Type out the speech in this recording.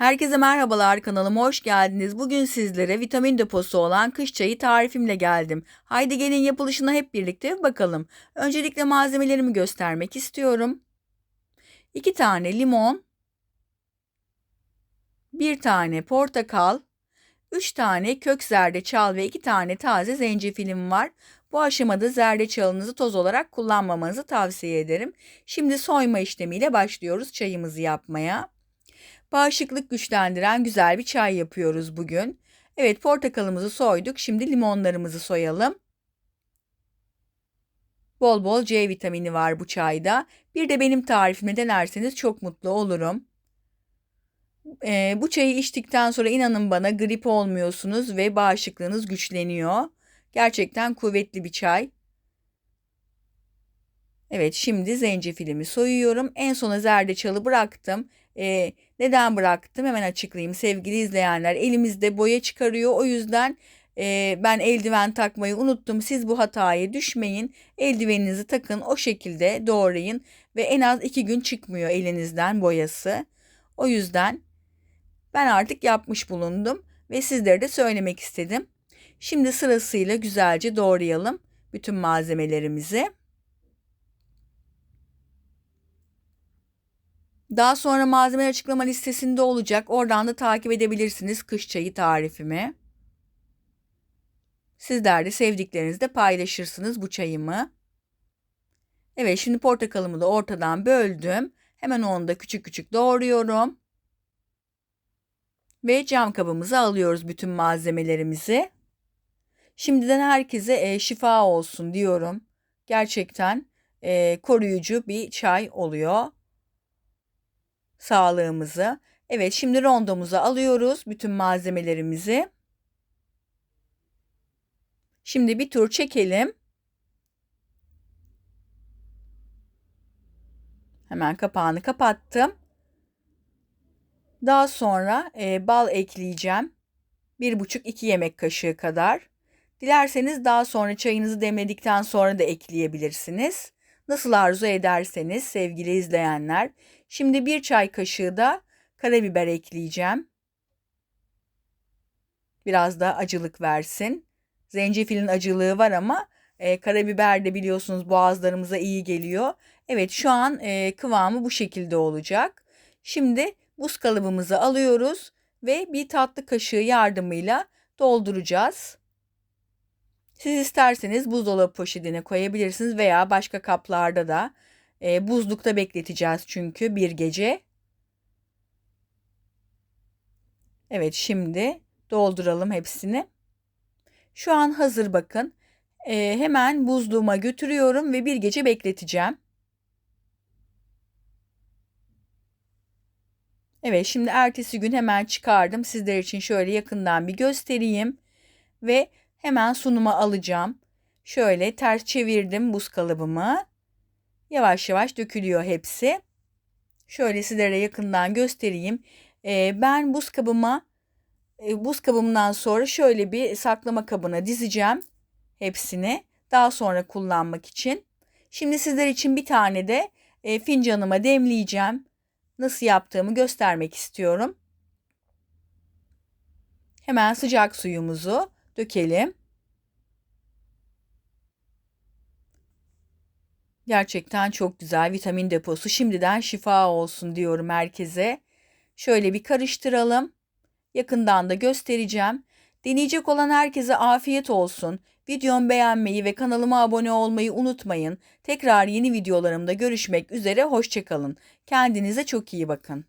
Herkese merhabalar kanalıma hoş geldiniz. Bugün sizlere vitamin deposu olan kış çayı tarifimle geldim. Haydi gelin yapılışına hep birlikte bakalım. Öncelikle malzemelerimi göstermek istiyorum. 2 tane limon, 1 tane portakal, 3 tane kök zerdeçal ve 2 tane taze zencefilim var. Bu aşamada zerdeçalınızı toz olarak kullanmamanızı tavsiye ederim. Şimdi soyma işlemiyle başlıyoruz çayımızı yapmaya. Bağışıklık güçlendiren güzel bir çay yapıyoruz bugün. Evet portakalımızı soyduk. Şimdi limonlarımızı soyalım. Bol bol C vitamini var bu çayda. Bir de benim tarifimi denerseniz çok mutlu olurum. Ee, bu çayı içtikten sonra inanın bana grip olmuyorsunuz ve bağışıklığınız güçleniyor. Gerçekten kuvvetli bir çay. Evet şimdi zencefilimi soyuyorum. En sona zerdeçalı bıraktım. Ee, neden bıraktım hemen açıklayayım sevgili izleyenler. Elimizde boya çıkarıyor o yüzden e, ben eldiven takmayı unuttum. Siz bu hataya düşmeyin. Eldiveninizi takın o şekilde doğrayın ve en az iki gün çıkmıyor elinizden boyası. O yüzden ben artık yapmış bulundum ve sizlere de söylemek istedim. Şimdi sırasıyla güzelce doğrayalım bütün malzemelerimizi. Daha sonra malzeme açıklama listesinde olacak. Oradan da takip edebilirsiniz kış çayı tarifimi. Sizler de sevdiklerinizle paylaşırsınız bu çayımı. Evet şimdi portakalımı da ortadan böldüm. Hemen onu da küçük küçük doğruyorum. Ve cam kabımıza alıyoruz bütün malzemelerimizi. Şimdiden herkese e, şifa olsun diyorum. Gerçekten e, koruyucu bir çay oluyor sağlığımızı. Evet şimdi rondomuza alıyoruz bütün malzemelerimizi. Şimdi bir tur çekelim. Hemen kapağını kapattım. Daha sonra e, bal ekleyeceğim. 1,5-2 yemek kaşığı kadar. Dilerseniz daha sonra çayınızı demledikten sonra da ekleyebilirsiniz. Nasıl arzu ederseniz sevgili izleyenler. Şimdi bir çay kaşığı da karabiber ekleyeceğim. Biraz da acılık versin. Zencefilin acılığı var ama e, karabiber de biliyorsunuz boğazlarımıza iyi geliyor. Evet şu an e, kıvamı bu şekilde olacak. Şimdi buz kalıbımızı alıyoruz ve bir tatlı kaşığı yardımıyla dolduracağız. Siz isterseniz buzdolabı poşetine koyabilirsiniz veya başka kaplarda da e, buzlukta bekleteceğiz çünkü bir gece. Evet şimdi dolduralım hepsini. Şu an hazır bakın. E, hemen buzluğuma götürüyorum ve bir gece bekleteceğim. Evet şimdi ertesi gün hemen çıkardım. Sizler için şöyle yakından bir göstereyim. Ve hemen sunuma alacağım. Şöyle ters çevirdim buz kalıbımı. Yavaş yavaş dökülüyor hepsi. Şöyle sizlere yakından göstereyim. Ee, ben buz kabıma e, buz kabımdan sonra şöyle bir saklama kabına dizeceğim hepsini. Daha sonra kullanmak için. Şimdi sizler için bir tane de e, fincanıma demleyeceğim. Nasıl yaptığımı göstermek istiyorum. Hemen sıcak suyumuzu dökelim. Gerçekten çok güzel vitamin deposu. Şimdiden şifa olsun diyorum herkese. Şöyle bir karıştıralım. Yakından da göstereceğim. Deneyecek olan herkese afiyet olsun. Videomu beğenmeyi ve kanalıma abone olmayı unutmayın. Tekrar yeni videolarımda görüşmek üzere. Hoşçakalın. Kendinize çok iyi bakın.